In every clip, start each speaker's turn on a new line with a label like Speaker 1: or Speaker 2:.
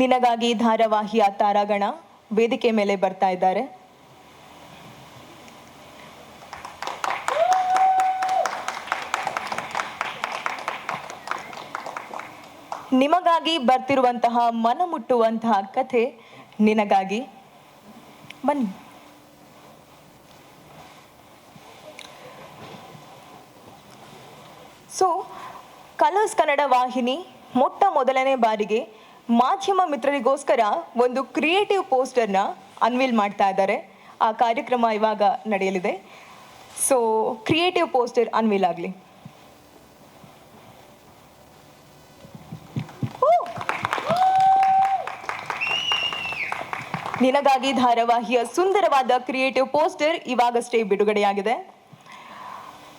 Speaker 1: ನಿನಗಾಗಿ ಧಾರಾವಾಹಿಯ ತಾರಾಗಣ ವೇದಿಕೆ ಮೇಲೆ ಬರ್ತಾ ಇದ್ದಾರೆ. ನಿಮಗಾಗಿ ಬರ್ತಿರುವಂತಹ ಮನ ಮುಟ್ಟುವಂತಹ ಕಥೆ ನಿನಗಾಗಿ. ಬನ್ನಿ. ಸೊ ಕಲರ್ಸ್ ಕನ್ನಡ ವಾಹಿನಿ ಮೊಟ್ಟ ಮೊದಲನೇ ಬಾರಿಗೆ ಮಾಧ್ಯಮ ಮಿತ್ರರಿಗೋಸ್ಕರ ಒಂದು ಕ್ರಿಯೇಟಿವ್ ಪೋಸ್ಟರ್ನ ಅನ್ವೀಲ್ ಮಾಡ್ತಾ ಇದ್ದಾರೆ. ಆ ಕಾರ್ಯಕ್ರಮ ಇವಾಗ ನಡೆಯಲಿದೆ. ಸೊ ಕ್ರಿಯೇಟಿವ್ ಪೋಸ್ಟರ್ ಅನ್ವೀಲ್ ಆಗಲಿ. ನಿನಗಾಗಿ ಧಾರಾವಾಹಿಯ ಸುಂದರವಾದ ಕ್ರಿಯೇಟಿವ್ ಪೋಸ್ಟರ್ ಇವಾಗಷ್ಟೇ ಬಿಡುಗಡೆಯಾಗಿದೆ.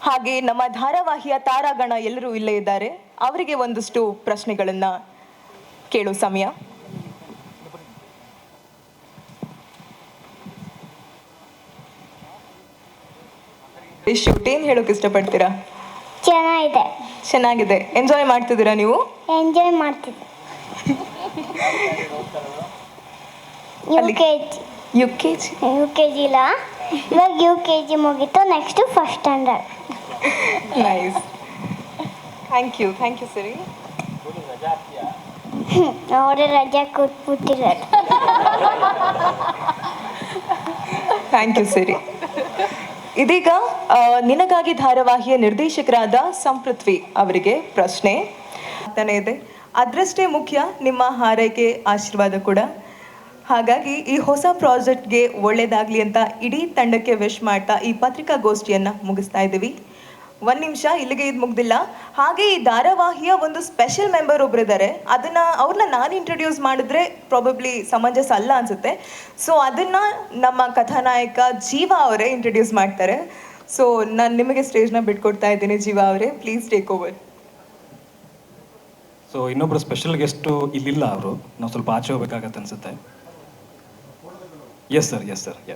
Speaker 1: ಹಾಗೆ ನಮ್ಮ ಧಾರಾವಾಹಿಯ ತಾರಾಗಣ ಎಲ್ಲರೂ ಇಲ್ಲೇ ಇದ್ದಾರೆ. ಅವರಿಗೆ ಒಂದಷ್ಟು ಪ್ರಶ್ನೆಗಳನ್ನ ಕೇಳೋ ಸಮಯ. ಶೂಟ್ ಏನ್ ಹೇಳೋಕೆ ಇಷ್ಟಪಡ್ತೀರಾ?
Speaker 2: ಚೆನ್ನಾಗಿದೆ.
Speaker 1: ಚೆನ್ನಾಗಿದೆ. ಎಂಜಾಯ್ ಮಾಡ್ತಿದ್ದೀರಾ ನೀವು?
Speaker 2: ಎಂಜಾಯ್ ಮಾಡ್ತಿದ್ದೆ. ಯು
Speaker 1: ಅಲ್ಲಿ-
Speaker 2: K G
Speaker 1: U K G
Speaker 2: U K G ಇಲ್ಲ. ಇವಾಗ ಯು ಕೆ ಜಿ ಮುಗೀತು. Next first standard
Speaker 1: nice thank you thank you ಸರಿ
Speaker 2: ಅವರೇ ರಜೆ ಕೂತ್ಬಿಟ್ಟಿರೋದು
Speaker 1: ಥ್ಯಾಂಕ್ ಯು ಸರಿ ಇದೀಗ ನಿನಗಾಗಿ ಧಾರಾವಾಹಿಯ ನಿರ್ದೇಶಕರಾದ ಸಂಪೃಥ್ವಿ ಅವರಿಗೆ ಪ್ರಶ್ನೆ. ಇದೆ. ಅದರಷ್ಟೇ ಮುಖ್ಯ, ನಿಮ್ಮ ಹಾರೈಕೆ ಆಶೀರ್ವಾದ ಕೂಡ. ಹಾಗಾಗಿ, ಈ ಹೊಸ ಪ್ರಾಜೆಕ್ಟ್ಗೆ ಒಳ್ಳೆಯದಾಗಲಿ ಅಂತ ಇಡೀ ತಂಡಕ್ಕೆ ವಿಶ್ ಮಾಡ್ತಾ ಈ ಪತ್ರಿಕಾಗೋಷ್ಠಿಯನ್ನು ಮುಗಿಸ್ತಾ ಇದ್ದೀವಿ. ಒಂದ್ ನಿಮಿಷ, ಇಲ್ಲಿಗೆ ಇದು ಮುಗ್ದಿಲ್ಲ. ಹಾಗೆ ಈ ಧಾರಾವಾಹಿಯ ಒಂದು ಸ್ಪೆಷಲ್ ಮೆಂಬರ್ ಒಬ್ರಿದ್ದಾರೆ ಅದನ್ನ ಅವ್ರನ್ನ ನಾನು ಇಂಟ್ರೊಡ್ಯೂಸ್ ಮಾಡಿದ್ರೆ ಪ್ರಾಬಬ್ಲಿ ಸಮಂಜಸ ಅಲ್ಲ ಅನ್ಸುತ್ತೆ. ಸೊ ಅದನ್ನ ನಮ್ಮ ಕಥಾನಾಯಕ ಜೀವ ಅವರೇ ಇಂಟ್ರೊಡ್ಯೂಸ್ ಮಾಡ್ತಾರೆ. ಸೊ ನಾನು ನಿಮಗೆ ಸ್ಟೇಜ್ನ ಬಿಟ್ಕೊಡ್ತಾ ಇದ್ದೀನಿ ಜೀವ ಅವರೇ. ಪ್ಲೀಸ್ ಟೇಕ್ ಓವರ್
Speaker 3: ಸೊ ಇನ್ನೊಬ್ರು ಸ್ಪೆಷಲ್ ಗೆಸ್ಟು ಇಲ್ಲಿಲ್ಲ ಅವರು. ನಾವು ಸ್ವಲ್ಪ ಆಚೆ ಹೋಗ್ಬೇಕಾಗತ್ತೆ ಅನ್ಸುತ್ತೆ. Yes sir yes sir yeah